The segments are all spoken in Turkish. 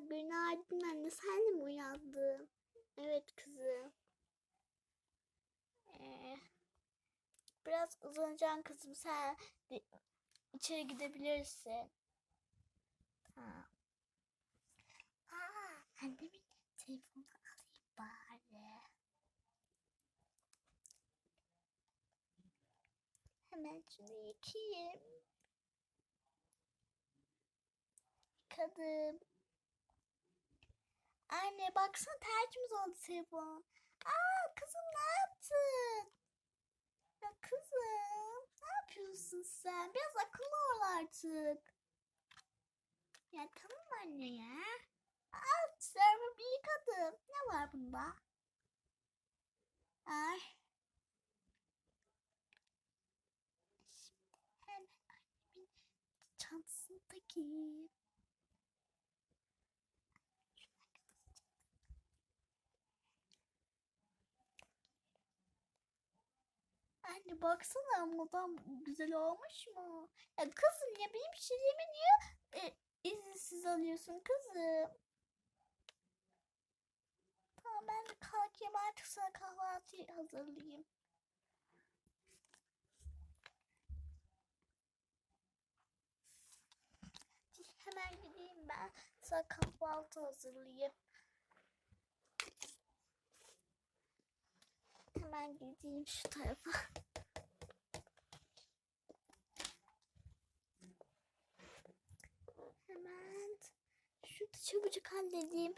günaydın anne. Sen de mi uyandın? Evet kızım. Ee, biraz uzanacaksın kızım. Sen içeri gidebilirsin. Tamam. Aa, annemin telefonunu alayım bari. Hemen şunu yıkayayım. Yıkadım. Anne baksana tercihimiz oldu telefon. Aa kızım ne yaptın? Ya kızım ne yapıyorsun sen? Biraz akıllı ol artık. Ya tamam anne ya. Aa server bir yıkadım. Ne var bunda? Ay. Şimdi hemen annemin çantasını takayım. Anne baksana modam güzel olmuş mu? Ya kızım ya benim şeylerimi niye e, izinsiz alıyorsun kızım? Tamam ben de kalkayım artık sana kahvaltı hazırlayayım. Hemen gideyim ben sana kahvaltı hazırlayayım. Hemen gideyim şu tarafa. Hemen şunu çabucak halledeyim.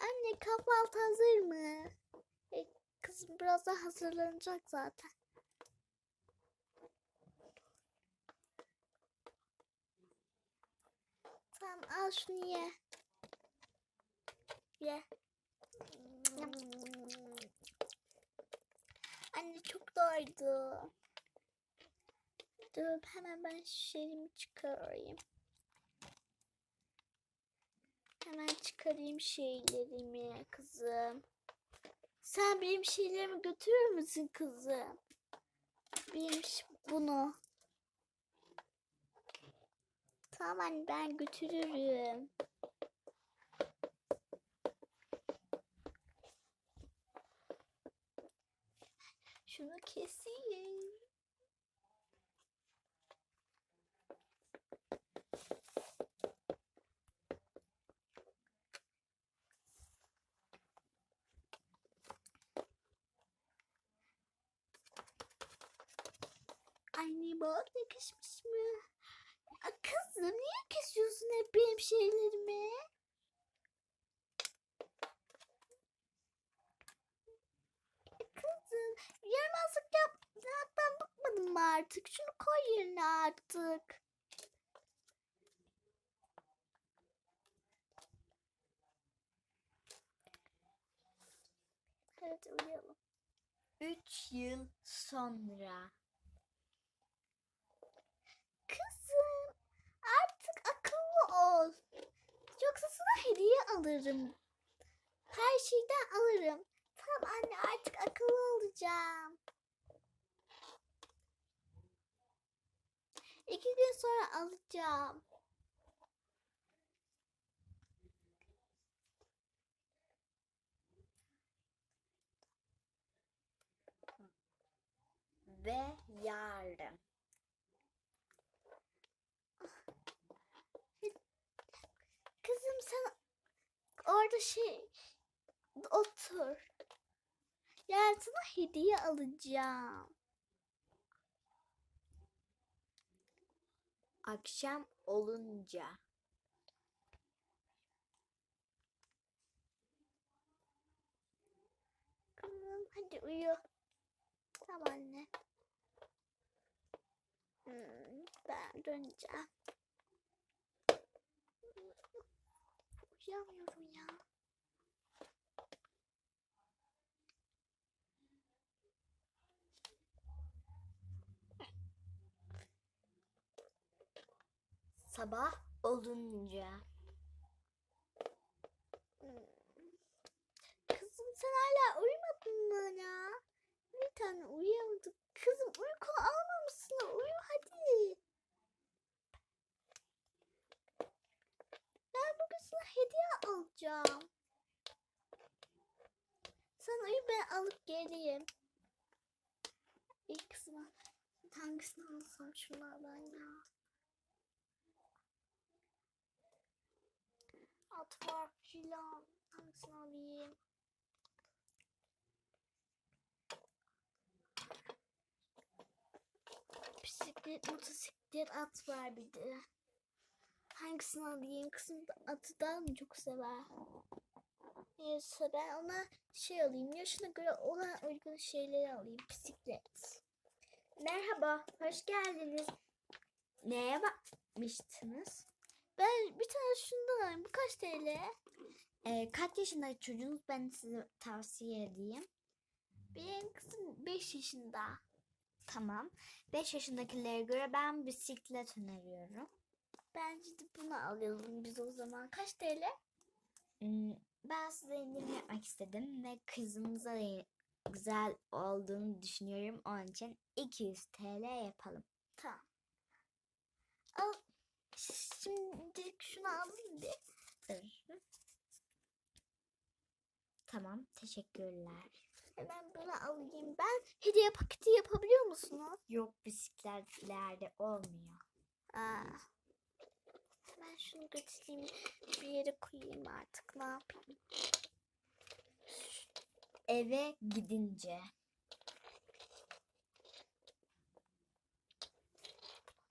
Anne kahvaltı hazır mı? E, kızım birazdan hazırlanacak zaten. Tamam al şunu ye. Ye. Anne çok doydu. Dur hemen ben şişlerimi çıkarayım. Hemen çıkarayım şeylerimi kızım. Sen benim şeylerimi götürür müsün kızım? Benim bunu. Tamam ben götürürüm. Şunu keseyim. Anne bak yakışmış mı? Kızım niye kesiyorsun hep benim şeylerimi? Kızım yaramazlık yapmaktan bıkmadın mı artık? Şunu koy yerine artık. Hadi uyuyalım. Üç yıl sonra. Kızım artık akıllı ol. Yoksa sana hediye alırım. Her şeyden alırım. Tamam anne artık akıllı olacağım. İki gün sonra alacağım. Ve yarın. Kızım sen orada şey otur. Yani sana hediye alacağım. Akşam olunca. Kızım hadi uyu. Tamam anne. Hmm, ben döneceğim. Uyuyamıyorum ya. Sabah olunca. Hmm. Kızım sen hala uyumadın mı ya? Bir tane uyuyamadık. Kızım uyku almamışsın. Uyu hadi. İlk kısmı hangisini alsam şunlardan ya. At var filan. Hangisini alayım? Bisiklet, motosiklet, at var bir de. Hangisini alayım? Kızım da atı daha mı çok sever? Neyse ben ona şey alayım. Yaşına göre ona uygun şeyleri alayım. Bisiklet. Merhaba, hoş geldiniz. Neye bakmıştınız? Ben bir tane şundan alayım. Bu kaç TL? Ee, kaç yaşındaki çocuğunuz ben size tavsiye edeyim. Benim kızım 5 yaşında. Tamam. 5 yaşındakilere göre ben bisiklet öneriyorum. Bence de bunu alalım biz o zaman. Kaç TL? Hmm, Ben size indirim yapmak istedim ve kızınıza da güzel olduğunu düşünüyorum. Onun için 200 TL yapalım. Tamam. Al. Şimdi şunu alayım bir. Dur. Tamam, teşekkürler. Hemen bunu alayım. Ben hediye paketi yapabiliyor musunuz? Yok bisikletlerde olmuyor. Aa. Hemen şunu götüreyim. Bir yere koyayım artık. Ne yapayım? Eve gidince.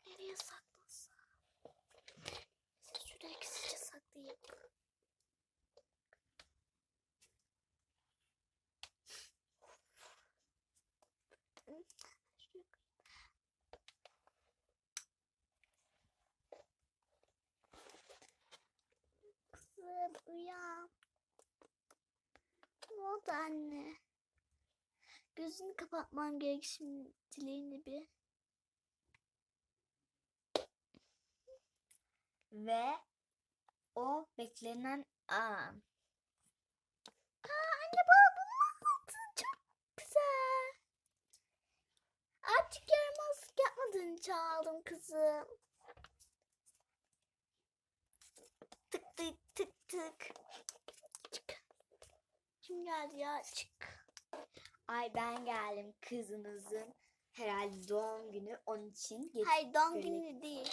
Nereye saklasam? Şuraya gizlice saklayayım. Kızım uyan. Oldu anne? Gözünü kapatman gerek şimdi dileğini bir. Ve o beklenen an. Aa, anne baba bunu aldın. Çok güzel. Artık yaramazlık yapmadığın için aldım kızım. Tık tık tık tık. Kim geldi ya? Çık. Ay ben geldim kızınızın herhalde doğum günü onun için geç- Hayır doğum günü değil.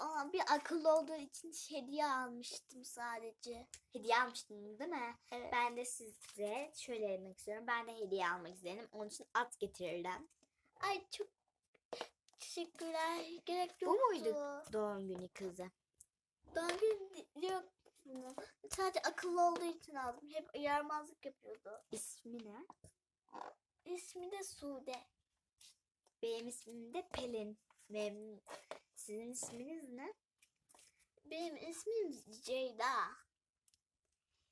Ama bir akıllı olduğu için hediye almıştım sadece. hediye almıştınız değil mi? Evet. Ben de size şöyle demek istiyorum. Ben de hediye almak istedim. Onun için at getirirdim. Ay çok teşekkürler. Gerek Bu yoktu. muydu? Doğum günü kızı. Doğum günü yok bunu. Sadece akıllı olduğu için aldım. Hep yaramazlık yapıyordu. İsmi ne? İsmi de Sude. Benim ismim de Pelin. Memnun. Sizin isminiz ne? Benim ismim Ceyda.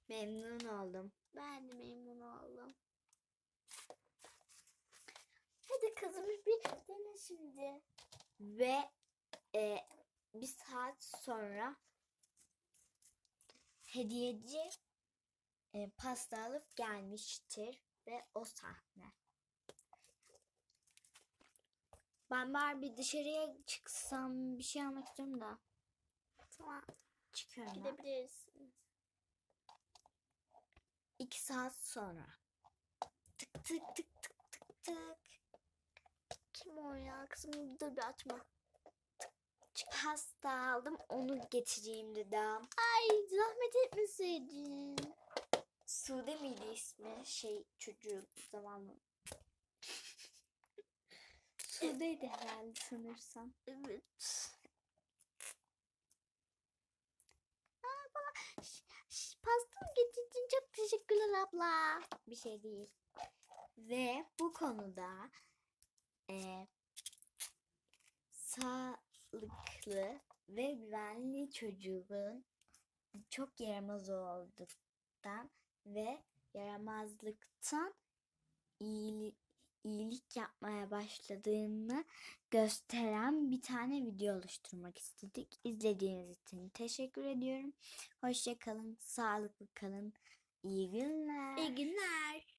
Memnun oldum. Ben de memnun oldum. Hadi kızım bir dene şimdi. Ve e, bir saat sonra hediyeci e, pasta alıp gelmiştir ve o sahne. Ben bir dışarıya çıksam bir şey almak istiyorum da Tamam çıkıyorum. gidebilirsin. İki saat sonra. Tık tık tık tık tık tık. Kim o ya? Kızım dur bir açma. Pasta aldım onu getireyim dedim. Ay zahmet etmeseydin. Sude miydi ismi? Şey çocuğu zamanlı. Sude'ydi herhalde sanırsam. Evet. Aa, bana pasta mı getirdin? Çok teşekkürler abla. bir şey değil. Ve bu konuda e, sağlıklı ve güvenli çocuğun çok yaramaz olduktan ve yaramazlıktan iyili- iyilik yapmaya başladığını gösteren bir tane video oluşturmak istedik. İzlediğiniz için teşekkür ediyorum. Hoşça kalın, sağlıklı kalın. İyi günler. İyi günler.